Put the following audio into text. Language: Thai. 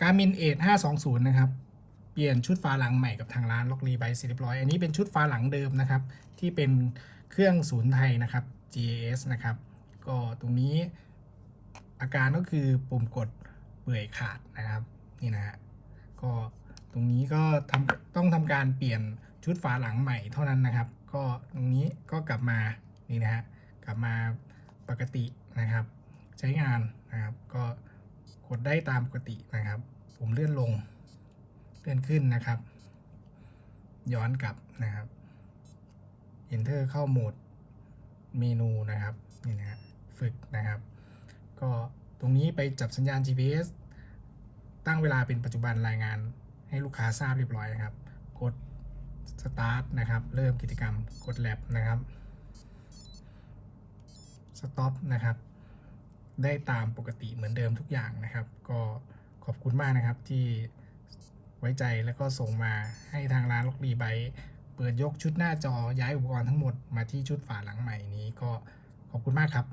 การมินเอท520 นะครับ เปลี่ยนชุดฝาหลังใหม่กับทางร้านล็อกรีไบเสร็จเรียบร้อย อันนี้เป็นชุดฝาหลังเดิมนะครับ ที่เป็นเครื่องศูนย์ไทยนะครับ GAS นะครับ ก็ตรงนี้อาการก็คือปุ่มกดเปื่อยขาดนะครับนี่นะฮะก็ตรงนี้ก็ทำต้องทำการเปลี่ยนชุดฝาหลังใหม่เท่านั้นนะครับ ก็ตรงนี้ก็กลับมานี่นะฮะกลับมาปกตินะครับ ใช้งานนะครับก็ กดได้ตามปกตินะครับ ผมเลื่อนลง เลื่อนขึ้นนะครับ ย้อนกลับนะครับ Enter เข้าโหมดเมนูนะครับนี่นะฮะฝึกนะครับ ก็ตรงนี้ไปจับสัญญาณ GPS ตั้งเวลาเป็นปัจจุบันรายงานให้ลูกค้าทราบเรียบร้อยนะครับ กด Start นะครับ เริ่มกิจกรรม กด Lab นะครับ Stop นะครับ ได้ตามปกติเหมือนเดิมทุกอย่างนะครับ ก็ขอบคุณมากนะครับที่ไว้ใจแล้วก็ส่งมาให้ทางร้านล็อกดีไบเปิดยกชุดหน้าจอย้ายอุปกรณ์ทั้งหมดมาที่ชุดฝาหลังใหม่นี้ก็ขอบคุณมากครับ